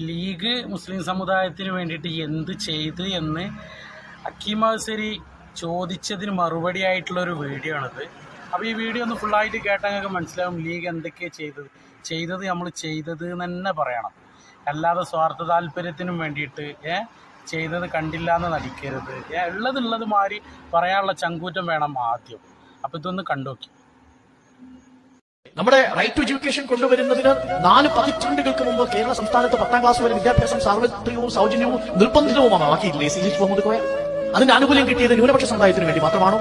League മുസ്ലിം സമുദായത്തിന് വേണ്ടിയിട്ട് എന്ത് ചെയ്ത് എന്ന് അക്കീം അവസരി ചോദിച്ചതിന് മറുപടി ആയിട്ടുള്ള ഒരു വീഡിയോ ആണത്. അപ്പോൾ ഈ വീഡിയോ ഒന്ന് ഫുള്ളായിട്ട് കേട്ടാൽ ഞങ്ങൾക്ക് മനസ്സിലാവും ലീഗ് എന്തൊക്കെയാണ് ചെയ്തത് ചെയ്തത് നമ്മൾ ചെയ്തത് തന്നെ പറയണം. അല്ലാതെ സ്വാർത്ഥ താല്പര്യത്തിനും വേണ്ടിയിട്ട് ഏ ചെയ്തത് കണ്ടില്ല എന്ന് നടിക്കരുത്. ഏ ഉള്ളത് ഉള്ളത് മാറി പറയാനുള്ള ചങ്കൂറ്റം വേണം ആദ്യം. അപ്പോൾ ഇതൊന്ന് കണ്ടോക്കി. നമ്മുടെ റൈറ്റ് ടു എഡ്യൂക്കേഷൻ കൊണ്ടുവരുന്നതിന് നാല് പതിറ്റാണ്ടുകൾക്ക് മുമ്പ് കേരള സംസ്ഥാനത്ത് പത്താം ക്ലാസ് വരെ വിദ്യാഭ്യാസം സാർവത്രികവും സൗജന്യവും നിർബന്ധിതവുമാണ് ആക്കിയില്ലേ സി എച്ച് മുഹമ്മദ് കോയ അതിന്റെ ആനുകൂല്യം കിട്ടിയത് ന്യൂനപക്ഷ സമുദായത്തിന് വേണ്ടി മാത്രമാണോ?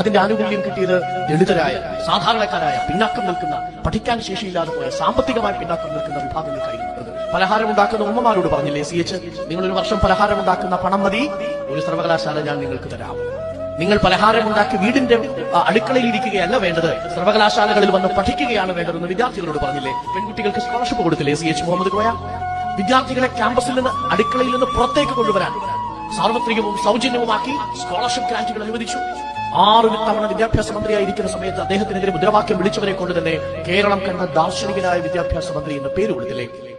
അതിന്റെ ആനുകൂല്യം കിട്ടിയത് ദളിതരായ സാധാരണക്കാരായ പിന്നാക്കം നിൽക്കുന്ന പഠിക്കാൻ ശേഷിയില്ലാതെ പോയ സാമ്പത്തികമായി പിന്നാക്കം നിൽക്കുന്ന വിഭാഗങ്ങൾക്കായിരുന്നു പലഹാരം ഉണ്ടാക്കുന്ന ഉമ്മമാരോട് പറഞ്ഞില്ലേ സി എച്ച് നിങ്ങൾ ഒരു വർഷം പലഹാരം ഉണ്ടാക്കുന്ന പണം മതി. ഒരു സർവകലാശാല ഞാൻ നിങ്ങൾക്ക് തരാം. നിങ്ങൾ പലഹാരമുണ്ടാക്കി വീടിന്റെ അടുക്കളയിൽ ഇരിക്കുകയല്ല വേണ്ടത്. സർവകലാശാലകളിൽ വന്ന് പഠിക്കുകയാണ് വേണ്ടതെന്ന് വിദ്യാർത്ഥികളോട് പറഞ്ഞില്ലേ? പെൺകുട്ടികൾക്ക് സ്കോളർഷിപ്പ് കൊടുത്തില്ലേ? സി. എച്ച്. മുഹമ്മദ് കോയ വിദ്യാർത്ഥികളെ ക്യാമ്പസിൽ നിന്ന് അടുക്കളയിൽ നിന്ന് പുറത്തേക്ക് കൊണ്ടുവരാൻ സാർവത്രികവും സൗജന്യവുമാക്കി സ്കോളർഷിപ്പ് ഗ്രാന്റുകൾ അനുവദിച്ചു. ആറ് തവണ വിദ്യാഭ്യാസ മന്ത്രിയായിരിക്കുന്ന സമയത്ത് അദ്ദേഹത്തിനെതിരെ മുദ്രാവാക്യം വിളിച്ചവരെ കൊണ്ട് തന്നെ കേരളം കണ്ട ദാർശനികനായ വിദ്യാഭ്യാസ മന്ത്രി എന്ന പേര് കൊടുത്തില്ലേ?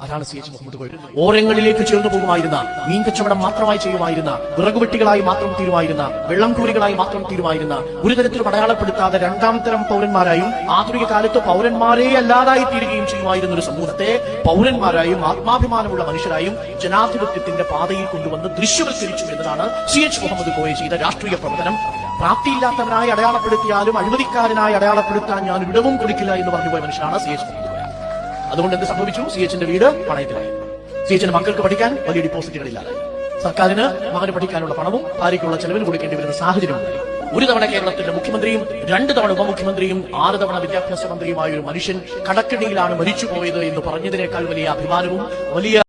അതാണ് സി എച്ച് മുഹമ്മദ് കോയ ഓരങ്ങളിലേക്ക് ചേർന്നു പോകുമായിരുന്ന മീൻ കച്ചവടം മാത്രമായി ചെയ്യുമായിരുന്ന വിറകുവെട്ടികളായി മാത്രം തീരുമായിരുന്ന വെള്ളംകൂരികളായി മാത്രം തീരുമായിരുന്ന ഒരു തരത്തിലും അടയാളപ്പെടുത്താതെ രണ്ടാം തരം പൗരന്മാരായും ആധുനിക കാലത്ത് പൗരന്മാരെ അല്ലാതായി തീരുകയും ചെയ്യുമായിരുന്ന ഒരു സമൂഹത്തെ പൗരന്മാരായും ആത്മാഭിമാനമുള്ള മനുഷ്യരായും ജനാധിപത്യത്തിന്റെ പാതയിൽ കൊണ്ടുവന്ന് ദൃശ്യവൽക്കരിച്ചു എന്നതാണ് സി എച്ച് മുഹമ്മദ് കോയ ചെയ്ത രാഷ്ട്രീയ പ്രവർത്തനം. പ്രാപ്തിയില്ലാത്തവനായി അടയാളപ്പെടുത്തിയാലും അഴിമതിക്കാരനായി അടയാളപ്പെടുത്താൻ ഞാൻ ഇടവും കൊടുക്കില്ല എന്ന് പറഞ്ഞുപോയ മനുഷ്യനാണ് സി എച്ച് മുഹമ്മദ് അതുകൊണ്ട് എന്ത് സംഭവിച്ചു? സി എച്ചിന്റെ വീട് പണയത്തിലായി. സി എച്ചിന്റെ മക്കൾക്ക് പഠിക്കാൻ വലിയ ഡിപ്പോസിറ്റുകളില്ലാതെ സർക്കാരിന് മകന് പഠിക്കാനുള്ള പണവും ഭാര്യയ്ക്കുള്ള ചെലവിൽ കൊടുക്കേണ്ടി വരുന്ന സാഹചര്യം ഉണ്ടായി ഒരു തവണ കേരളത്തിന്റെ മുഖ്യമന്ത്രിയും രണ്ട് തവണ ഉപമുഖ്യമന്ത്രിയും ആറ് തവണ വിദ്യാഭ്യാസ മന്ത്രിയുമായ ഒരു മനുഷ്യൻ കടക്കിണിയിലാണ് മരിച്ചുപോയത് എന്ന് പറഞ്ഞതിനേക്കാൾ വലിയ അഭിമാനവും വലിയ